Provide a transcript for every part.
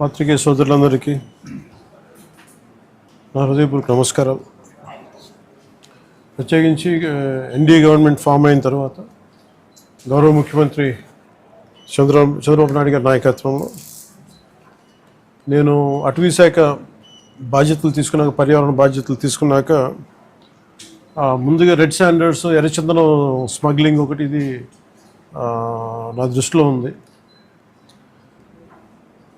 పాత్రికేయ సోదరులందరికీ నా హృదయపూర్వక నమస్కారం ప్రత్యేకించి ఎన్డీఏ గవర్నమెంట్ ఫామ్ అయిన తర్వాత గౌరవ ముఖ్యమంత్రి చంద్ర చంద్రబాబు నాయుడు గారి నాయకత్వంలో నేను అటవీ శాఖ బాధ్యతలు తీసుకున్నాక పర్యావరణ బాధ్యతలు తీసుకున్నాక ముందుగా రెడ్ శాండర్స్ ఎర్రచందనం స్మగ్లింగ్ ఒకటి ఇది నా దృష్టిలో ఉంది.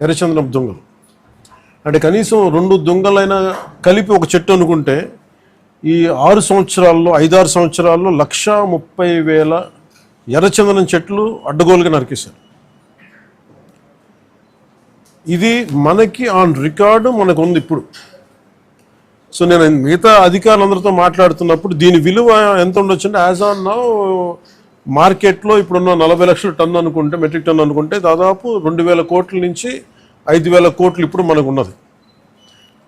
ఎర్రచందనం దొంగలు అంటే కనీసం రెండు దొంగలైనా కలిపి ఒక చెట్టు అనుకుంటే ఈ ఆరు సంవత్సరాల్లో ఐదారు సంవత్సరాల్లో లక్ష ముప్పై వేల ఎర్రచందనం చెట్లు అడ్డగోలుగా నరికేశారు. ఇది మనకి ఆన్ రికార్డు మనకు ఉంది ఇప్పుడు. సో నేను మిగతా అధికారులందరితో మాట్లాడుతున్నప్పుడు దీని విలువ ఎంత ఉండొచ్చు అంటే యాజ్ ఆన్ నౌ మార్కెట్లో ఇప్పుడున్న నలభై లక్షల టన్ను అనుకుంటే మెట్రిక్ టన్ అనుకుంటే దాదాపు రెండు వేల కోట్ల నుంచి ఐదు వేల కోట్లు ఇప్పుడు మనకు ఉన్నది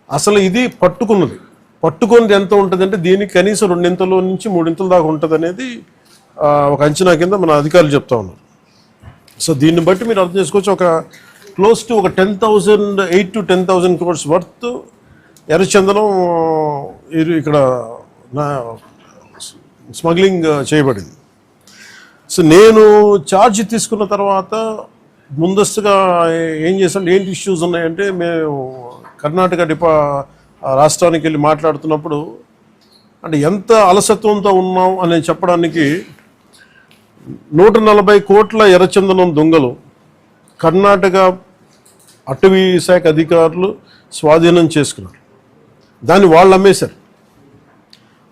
అసలు ఇది పట్టుకున్నది. పట్టుకున్నది ఎంత ఉంటుంది అంటే దీనికి కనీసం రెండింతల నుంచి మూడింతల దాకా ఉంటుంది అనేది ఒక అంచనా కింద మన అధికారులు చెప్తా ఉన్నారు. సో దీన్ని బట్టి మీరు అర్థం చేసుకోవచ్చు ఒక క్లోజ్ టు ఒక ten thousand eight to ten thousand crores worth ఎర్రచందనం ఇక్కడ నా స్మగ్లింగ్ చేయబడింది. సో నేను ఛార్జ్ తీసుకున్న తర్వాత ముందస్తుగా ఏం చేసాం ఏంటి ఇష్యూస్ ఉన్నాయంటే మేము కర్ణాటక డిపా రాష్ట్రానికి వెళ్ళి మాట్లాడుతున్నప్పుడు అంటే ఎంత అలసత్వంతో ఉన్నాం అని చెప్పడానికి నూట నలభై కోట్ల ఎర్రచందనం దొంగలు కర్ణాటక అటవీ శాఖ అధికారులు స్వాధీనం చేసుకున్నారు. దాన్ని వాళ్ళు అమ్మేశారు.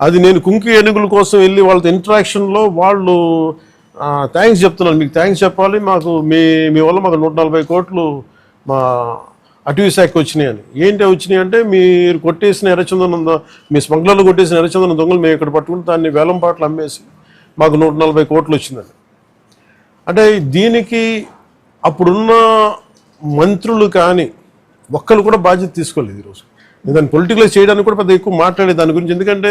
అది నేను కుంకి ఏనుగుల కోసం వెళ్ళి వాళ్ళతో ఇంటరాక్షన్లో వాళ్ళు థ్యాంక్స్ చెప్తున్నాను. మీకు థ్యాంక్స్ చెప్పాలి. మాకు మీ మీ వల్ల మాకు నూట నలభై కోట్లు మా అటవీ శాఖకి వచ్చినాయి అని. ఏంటి వచ్చినాయి అంటే మీరు కొట్టేసిన ఎర్రచందనం మీ స్మగ్లర్లు కొట్టేసిన ఎర్రచందనం దొంగలు మేము ఇక్కడ పట్టుకుని దాన్ని వేలం పాటలు అమ్మేసి మాకు నూట నలభై కోట్లు వచ్చిందని అంటే దీనికి అప్పుడున్న మంత్రులు కానీ ఒక్కరు కూడా బాధ్యత తీసుకోలేదు ఈరోజు. దాన్ని పొలిటికలైజ్ చేయడానికి కూడా పెద్ద ఎక్కువ మాట్లాడే దాని గురించి ఎందుకంటే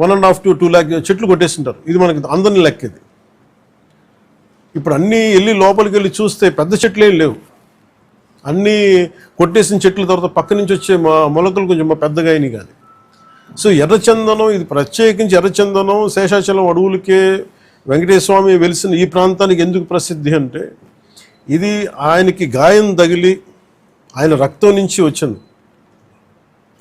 one and half to two lakh చెట్లు కొట్టేస్తుంటారు. ఇది మనకి అందరిని లెక్క ఇది ఇప్పుడు అన్నీ వెళ్ళి లోపలికి వెళ్ళి చూస్తే పెద్ద చెట్లు ఏం లేవు. అన్నీ కొట్టేసిన చెట్ల తర్వాత పక్క నుంచి వచ్చే మా మొలకలు కొంచెం పెద్దగా అయినాయి కానీ. సో ఎర్రచందనం ఇది ప్రత్యేకించి ఎర్రచందనం శేషాచలం అడవులకే వెంకటేశ్వర స్వామి వెలిసిన ఈ ప్రాంతానికి ఎందుకు ప్రసిద్ధి అంటే ఇది ఆయనకి గాయం తగిలి ఆయన రక్తం నుంచి వచ్చింది.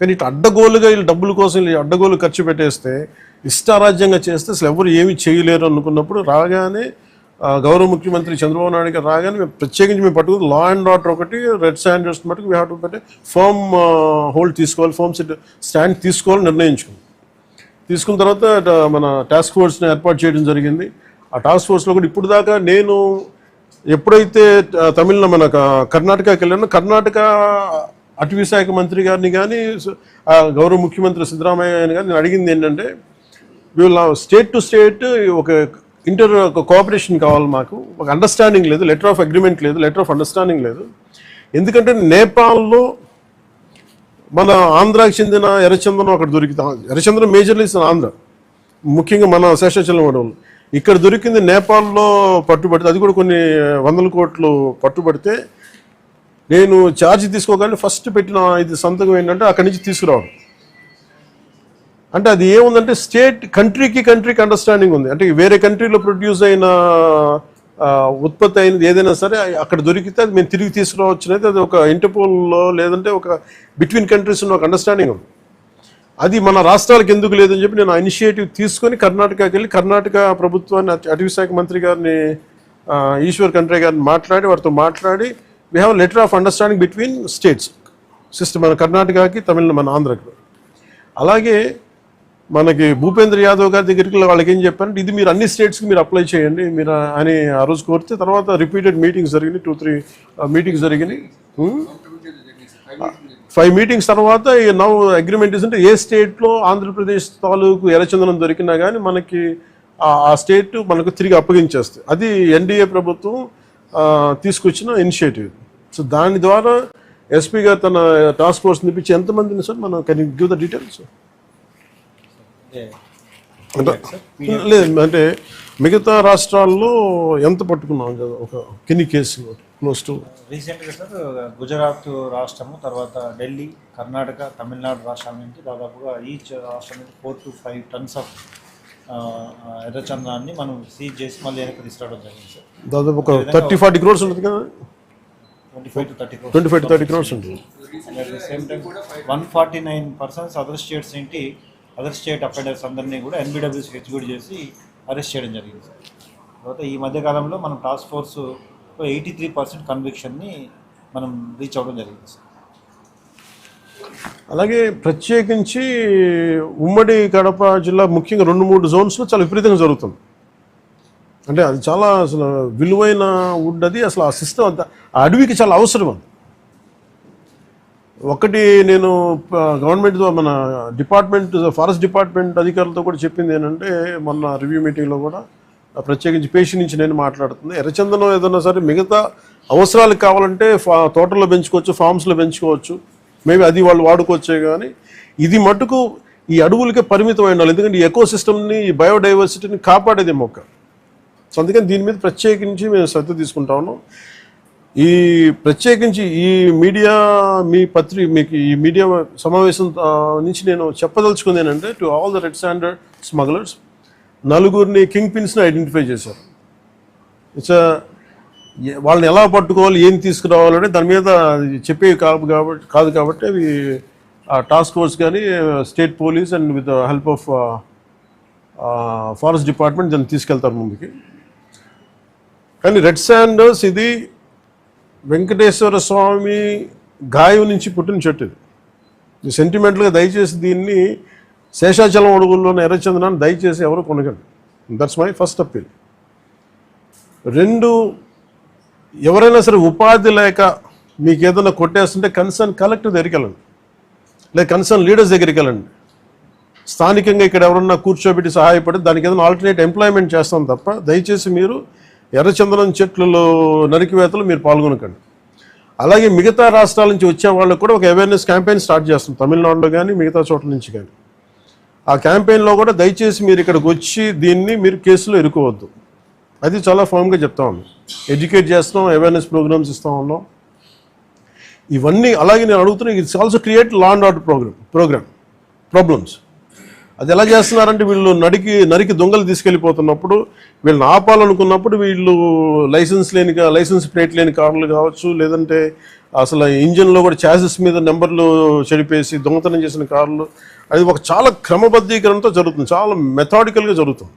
కానీ ఇటు అడ్డగోలుగా వీళ్ళు డబ్బుల కోసం వీళ్ళు అడ్డగోలు ఖర్చు పెట్టేస్తే ఇష్టారాజ్యంగా చేస్తే అసలు ఎవరు ఏమి చేయలేరు అనుకున్నప్పుడు రాగానే గౌరవ ముఖ్యమంత్రి చంద్రబాబు నాయుడు గారు రాగానే మేము ప్రత్యేకించి మేము పట్టుకుని లా అండ్ ఆర్డర్ ఒకటి రెడ్ స్టాండర్డ్స్ మటుకు వీ హ్యావ్ టు పెట్టే ఫర్మ్ హోల్డ్ తీసుకోవాలి ఫర్మ్ స్టాండ్ తీసుకోవాలని నిర్ణయించుకుంది తీసుకున్న తర్వాత మన టాస్క్ ఫోర్స్ని ఏర్పాటు చేయడం జరిగింది. ఆ టాస్క్ ఫోర్స్లో కూడా ఇప్పుడు దాకా నేను ఎప్పుడైతే తమిళ మన కర్ణాటకకి వెళ్ళానో కర్ణాటక అటవీ శాఖ మంత్రి గారిని కానీ గౌరవ ముఖ్యమంత్రి సిద్ధరామయ్య గారిని కానీ నేను అడిగింది ఏంటంటే వీళ్ళ స్టేట్ టు స్టేట్ ఒక ఇంటర్ ఒక కోఆపరేషన్ కావాలి మాకు. ఒక అండర్స్టాండింగ్ లేదు లెటర్ ఆఫ్ అగ్రిమెంట్ లేదు లెటర్ ఆఫ్ అండర్స్టాండింగ్ లేదు. ఎందుకంటే నేపాల్లో మన ఆంధ్రాకి చెందిన ఎర్రచందనం అక్కడ దొరికితే ఎర్రచందనం మేజర్లీ ఆంధ్ర. ముఖ్యంగా మన శేషాచలం వాళ్ళు ఇక్కడ దొరికింది నేపాల్లో పట్టుబడితే అది కూడా కొన్ని వందల కోట్లు పట్టుబడితే నేను ఛార్జ్ తీసుకోగానే ఫస్ట్ పెట్టిన ఇది సంతకం ఏంటంటే అక్కడి నుంచి తీసుకురావడం. అంటే అది ఏముందంటే స్టేట్ కంట్రీకి కంట్రీకి అండర్స్టాండింగ్ ఉంది. అంటే వేరే కంట్రీలో ప్రొడ్యూస్ అయిన ఉత్పత్తి అయినది ఏదైనా సరే అక్కడ దొరికితే అది మేము తిరిగి తీసుకురావచ్చు అనేది అది ఒక ఇంటర్పోల్లో లేదంటే ఒక బిట్వీన్ కంట్రీస్ ఉన్న ఒక అండర్స్టాండింగ్ ఉంది. అది మన రాష్ట్రాలకు ఎందుకు లేదని చెప్పి నేను ఇనిషియేటివ్ తీసుకొని కర్ణాటకకి వెళ్ళి కర్ణాటక ప్రభుత్వాన్ని అటవీ శాఖ మంత్రి గారిని ఈశ్వర్ కంట్రీ గారిని మాట్లాడి వారితో మాట్లాడి we have letter of understanding between states system మన కర్ణాటకకి తమిళ మన ఆంధ్రకి. అలాగే మనకి భూపేంద్ర యాదవ్ గారి దగ్గరికి వాళ్ళకి ఏం చెప్పారంటే ఇది మీరు అన్ని స్టేట్స్కి మీరు అప్లై చేయండి మీరు అని ఆ రోజు కోరితే తర్వాత రిపీటెడ్ మీటింగ్స్ జరిగినాయి టూ త్రీ మీటింగ్స్ జరిగినాయి. Hmm? ఫైవ్ మీటింగ్స్ తర్వాత నవ్ అగ్రిమెంట్ అంటే ఏ స్టేట్లో ఆంధ్రప్రదేశ్ తాలూకు ఎర్రచందనం దొరికినా కానీ మనకి ఆ- స్టేట్ మనకు తిరిగి అప్పగించేస్తుంది అది ఎన్డీఏ ప్రభుత్వం తీసుకొచ్చిన ఇనిషియేటివ్. సో దాని ద్వారా ఎస్పీ గారు తన టాస్క్ ఫోర్స్ నిపించి ఎంతమందిని సార్? మనం కెన్ గివ్ ద డీటెయిల్స్ లేదు అంటే మిగతా రాష్ట్రాల్లో ఎంత పట్టుకున్నాం? కదా ఒక కిన్ని కేసులు క్లోజ్ టు రీసెంట్గా సార్ గుజరాత్ రాష్ట్రము తర్వాత ఢిల్లీ కర్ణాటక తమిళనాడు రాష్ట్రాల నుంచి దాదాపుగా ఈచ్ రాష్ట్రం నుంచి four to five tons of ఎర్రచందనాన్ని మనం సీజ్ చేసి మళ్ళీ వెనక్కి తీసుకురావడం జరిగింది సార్. దాదాపు ఒక థర్టీ ఫార్టీ క్రోర్స్ ఉంటుంది కదా? Twenty five to thirty twenty five to thirty crores ఉంటుంది. At the same time one forty nine persons other states ఏంటి అదర్ స్టేట్ అఫెండర్స్ అందరినీ కూడా ఎన్బిడబ్ల్యూస్ ఎగ్జిక్యూట్ చేసి అరెస్ట్ చేయడం జరిగింది సార్. తర్వాత ఈ మధ్య కాలంలో మనం task force eighty three percent కన్విక్షన్ని మనం రీచ్ అవ్వడం జరిగింది సార్. అలాగే ప్రత్యేకించి ఉమ్మడి కడప జిల్లా ముఖ్యంగా రెండు మూడు జోన్స్లో చాలా విపరీతంగా జరుగుతుంది. అంటే అది చాలా అసలు విలువైన వుడ్ అది అసలు ఆ సిస్టమ్ అంత ఆ అడవికి చాలా అవసరం అది. ఒకటి నేను గవర్నమెంట్ మన డిపార్ట్మెంట్ ఫారెస్ట్ డిపార్ట్మెంట్ అధికారులతో కూడా చెప్పింది ఏంటంటే మొన్న రివ్యూ మీటింగ్లో కూడా ప్రత్యేకించి పేషి నుంచి నేను మాట్లాడుతుంది. ఎర్రచందనం ఏదన్నా సరే మిగతా అవసరాలు కావాలంటే ఫా తోటల్లో పెంచుకోవచ్చు ఫామ్స్లో పెంచుకోవచ్చు. మేబీ అది వాళ్ళు వాడుకోవచ్చే కానీ ఇది మటుకు ఈ అడవులకే పరిమితం ఉండాలి. ఎందుకంటే ఈ ఎకో సిస్టమ్ని ఈ బయోడైవర్సిటీని కాపాడేది మొక్క. సో అందుకని దీని మీద ప్రత్యేకించి మేము శ్రద్ధ తీసుకుంటా ఉన్నాం. ఈ ప్రత్యేకించి ఈ మీడియా మీ పత్రి మీకు ఈ మీడియా సమావేశం నుంచి నేను చెప్పదలుచుకుంది ఏంటంటే to all the red standard smugglers నలుగురిని కింగ్ పిన్స్ని ఐడెంటిఫై చేశారు. ఇట్స్ వాళ్ళని ఎలా పట్టుకోవాలి ఏం తీసుకురావాలంటే దాని మీద అది చెప్పేవి కాదు కాబట్టి కాదు కాబట్టి అవి టాస్క్ ఫోర్స్ కానీ state police and with help of forest department దాన్ని తీసుకెళ్తారు ముందుకి. కానీ రెడ్ శాండర్స్ ఇది వెంకటేశ్వర స్వామి గాయం నుంచి పుట్టిన చెట్టు ఇది. సెంటిమెంటల్గా దయచేసి దీన్ని శేషాచలం అడుగుల్లోని ఎర్రచందనాన్ని దయచేసి ఎవరు కొనగండి దట్స్ మై ఫస్ట్ అప్పీల్ రెండు ఎవరైనా సరే ఉపాధి లేక మీకు ఏదైనా కొట్టేస్తుంటే కన్సర్న్ కలెక్టర్ దగ్గరికి వెళ్ళండి. లేదా కన్సర్న్ లీడర్స్ దగ్గరికి వెళ్ళండి. స్థానికంగా ఇక్కడ ఎవరన్నా కూర్చోబెట్టి సహాయపడి దానికి ఏదైనా ఆల్టర్నేట్ ఎంప్లాయ్మెంట్ చేస్తాం తప్ప దయచేసి మీరు ఎర్రచందనం చెట్లలో నరికివేతలు మీరు పాల్గొనకండి. అలాగే మిగతా రాష్ట్రాల నుంచి వచ్చే వాళ్ళకు కూడా ఒక అవేర్నెస్ క్యాంపెయిన్ స్టార్ట్ చేస్తాం. తమిళనాడులో కానీ మిగతా చోట్ల నుంచి కానీ ఆ క్యాంపెయిన్లో కూడా దయచేసి మీరు ఇక్కడికి వచ్చి దీన్ని మీరు కేసులో ఇరుకోవద్దు. అది చాలా ఫామ్గా చెప్తా ఉన్నాం ఎడ్యుకేట్ చేస్తాం అవేర్నెస్ ప్రోగ్రామ్స్ ఇస్తా ఉన్నాం. ఇవన్నీ అలాగే నేను అడుగుతున్నా it's also create law and order program program problems అది ఎలా చేస్తున్నారంటే వీళ్ళు నడికి నరికి దొంగలు తీసుకెళ్ళిపోతున్నప్పుడు వీళ్ళని ఆపాలనుకున్నప్పుడు వీళ్ళు లైసెన్స్ లేని లైసెన్స్ ప్లేట్ లేని కార్లు కావచ్చు లేదంటే అసలు ఇంజిన్లో కూడా ఛాసెస్ మీద నెంబర్లు చెడిపేసి దొంగతనం చేసిన కార్లు. అది ఒక చాలా క్రమబద్ధీకరణతో జరుగుతుంది చాలా మెథాడికల్గా జరుగుతుంది.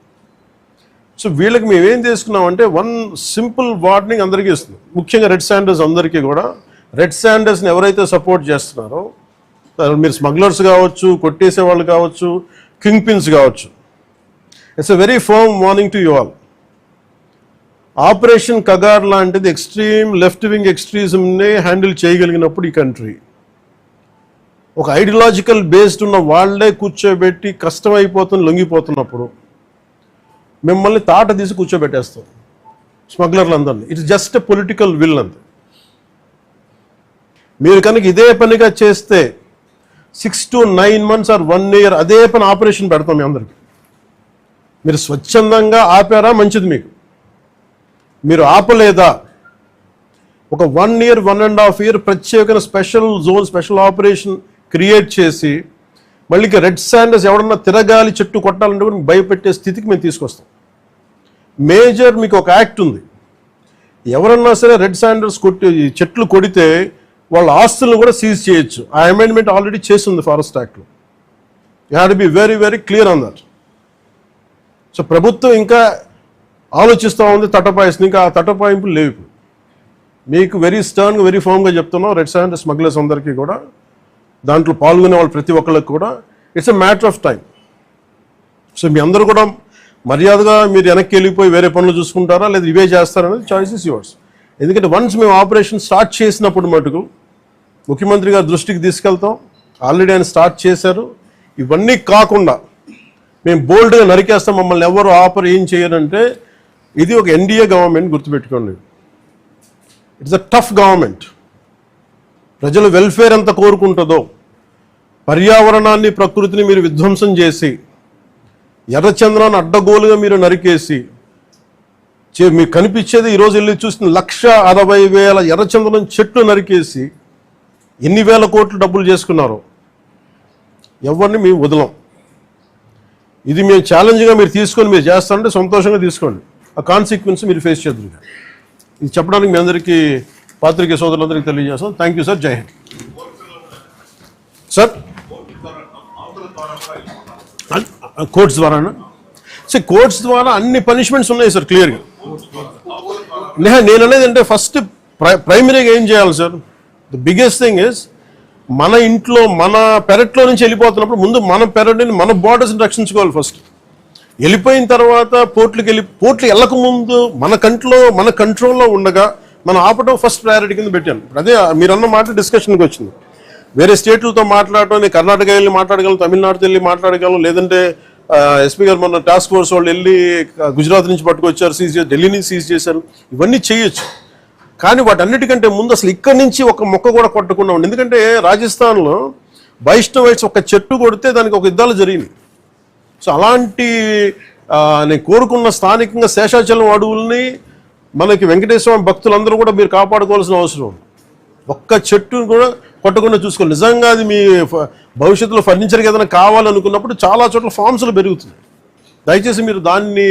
సో వీళ్ళకి మేము ఏం చేసుకున్నామంటే వన్ సింపుల్ వార్నింగ్ అందరికీ ఇస్తుంది. ముఖ్యంగా రెడ్ శాండర్స్ అందరికీ కూడా. రెడ్ శాండర్స్ని ఎవరైతే సపోర్ట్ చేస్తున్నారో మీరు స్మగ్లర్స్ కావచ్చు కొట్టేసే వాళ్ళు కావచ్చు కింగ్ పిన్స్ కావచ్చు. It's a very firm warning to you all operation Kagar లాంటిది ఎక్స్ట్రీమ్ లెఫ్ట్ వింగ్ ఎక్స్ట్రీజంని హ్యాండిల్ చేయగలిగినప్పుడు ఈ కంట్రీ ఒక ఐడియాలజికల్ బేస్డ్ ఉన్న వాళ్ళే కూర్చోబెట్టి కష్టమైపోతుంది లొంగిపోతున్నప్పుడు. మిమ్మల్ని తాట తీసి కూర్చోబెట్టేస్తాం. స్మగ్లర్లందరినీ. It's just a political will అంతే. మీరు కనుక ఇదే పనిగా చేస్తే six to nine months or one year అదే పని ఆపరేషన్ పెడతాం మీ అందరికి. మీరు స్వచ్ఛందంగా ఆపారా? మంచిది మీకు. మీరు ఆపలేదా? ఒక one year one and half year ప్రత్యేకమైన special zone special operation create చేసి మళ్ళీ రెడ్ శాండర్స్ ఎవడన్నా తిరగాలి చెట్టు కొట్టాలంటే కూడా భయపెట్టే స్థితికి మేము తీసుకొస్తాం. మేజర్ మీకు ఒక యాక్ట్ ఉంది. ఎవరన్నా సరే రెడ్ శాండర్స్ కొట్టి చెట్లు కొడితే వాళ్ళ ఆస్తులను కూడా సీజ్ చేయొచ్చు. ఆ అమెండ్మెంట్ ఆల్రెడీ చేసింది ఫారెస్ట్ యాక్ట్లో you had be very very clear on that so ప్రభుత్వం ఇంకా ఆలోచిస్తూ ఉంది తటపాయిస్తుంది. ఇంకా ఆ తటపాయింపులు లేవు ఇప్పుడు. మీకు వెరీ స్టర్న్గా వెరీ ఫామ్గా చెప్తున్నాం రెడ్ శాండ్ స్మగ్లర్స్ అందరికీ కూడా దాంట్లో పాల్గొనే వాళ్ళు ప్రతి ఒక్కళ్ళకి కూడా. It's a matter of time so మీ అందరూ కూడా మర్యాదగా మీరు వెనక్కి వెళ్ళిపోయి వేరే పనులు చూసుకుంటారా? లేదా ఇవే చేస్తారనేది చాయిస్ ఇస్ యువర్స్ ఎందుకంటే వన్స్ మేము ఆపరేషన్ స్టార్ట్ చేసినప్పుడు మటుకు ముఖ్యమంత్రి గారి దృష్టికి తీసుకెళ్తాం. ఆల్రెడీ ఆయన స్టార్ట్ చేశారు. ఇవన్నీ కాకుండా మేము బోల్డ్గా నరికేస్తాం. మమ్మల్ని ఎవరు ఆపర్ ఏం చేయరంటే ఇది ఒక ఎన్డీఏ గవర్నమెంట్ గుర్తుపెట్టుకోండి. ఇట్స్ అ టఫ్ గవర్నమెంట్ ప్రజల వెల్ఫేర్ ఎంత కోరుకుంటుందో పర్యావరణాన్ని ప్రకృతిని మీరు విధ్వంసం చేసి ఎర్రచంద్రాన్ని అడ్డగోలుగా మీరు నరికేసి చే- మీకు కనిపించేది ఈరోజు వెళ్ళి చూసిన లక్ష అరవై వేల ఎర్రచంద్రం చెట్లు నరికేసి ఎన్ని వేల కోట్లు డబ్బులు చేసుకున్నారు. ఎవరిని మేము వదలం. ఇది మేము ఛాలెంజ్గా మీరు తీసుకొని మీరు చేస్తారంటే సంతోషంగా తీసుకోండి. ఆ కాన్సిక్వెన్స్ మీరు ఫేస్ చేద్దరు ఇది చెప్పడానికి మీ అందరికీ పాత్రికే సోదరులందరికీ తెలియజేస్తాం థ్యాంక్ యూ సార్ జై హింద్. సార్ కోర్ట్స్ ద్వారానా? సార్ కోర్ట్స్ ద్వారా అన్ని పనిష్మెంట్స్ ఉన్నాయి సార్ క్లియర్గా. నేను అనేది అంటే ఫస్ట్ ప్రైమరీగా ఏం చేయాలి sir? The biggest thing is మన ఇంట్లో మన పెరట్లో నుంచి వెళ్ళిపోతున్నప్పుడు ముందు మన పెరట్ని మన బార్డర్స్ని రక్షించుకోవాలి ఫస్ట్ వెళ్ళిపోయిన తర్వాత పోర్ట్లకు వెళ్ళి పోర్ట్లు వెళ్ళక ముందు మన కంట్లో మన కంట్రోల్లో ఉండగా మనం ఆపటం ఫస్ట్ ప్రయారిటీ కింద పెట్టాను. అదే అదే మీరన్న మాట డిస్కషన్కి వచ్చింది. వేరే స్టేట్లతో మాట్లాడటం నేను కర్ణాటక వెళ్ళి మాట్లాడగలను తమిళనాడుతో వెళ్ళి మాట్లాడగలను లేదంటే ఎస్పీ గారు మొన్న టాస్క్ ఫోర్స్ వాళ్ళు వెళ్ళి గుజరాత్ నుంచి పట్టుకొచ్చారు సీజ్ చేసి ఢిల్లీ నుంచి సీజ్ చేశారు. ఇవన్నీ చేయొచ్చు. కానీ వాటన్నిటికంటే ముందు అసలు ఇక్కడి నుంచి ఒక మొక్క కూడా కొట్టకుండా ఉండి ఎందుకంటే రాజస్థాన్లో వైష్ణవైట్స్ ఒక చెట్టు కొడితే దానికి ఒక యుద్ధాలు జరిగింది సో అలాంటి నేను కోరుకున్న స్థానికంగా శేషాచలం అడవుల్ని మనకి వెంకటేశ్వర భక్తులందరూ కూడా మీరు కాపాడుకోవాల్సిన అవసరం ఉంది. ఒక్క చెట్టును కూడా కొట్టకుండా చూసుకోవాలి. నిజంగా అది మీ భవిష్యత్తులో ఫర్నిచర్కి ఏదైనా కావాలనుకున్నప్పుడు చాలా చోట్ల ఫామ్స్లు పెరుగుతున్నాయి దయచేసి మీరు దాన్ని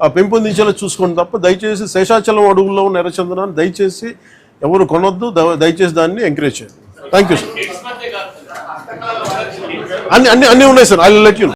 పెంపొందించేలా చూసుకోండి తప్ప దయచేసి శేషాచలం అడుగుల్లో ఉన్న ఎర్రచందనాన్ని దయచేసి ఎవరు కొనొద్దు దయచేసి దాన్ని ఎంకరేజ్ చేయండి. థ్యాంక్ యూ సార్ అన్ని అన్ని అన్నీ ఉన్నాయి సార్ ఐ లెట్ యూ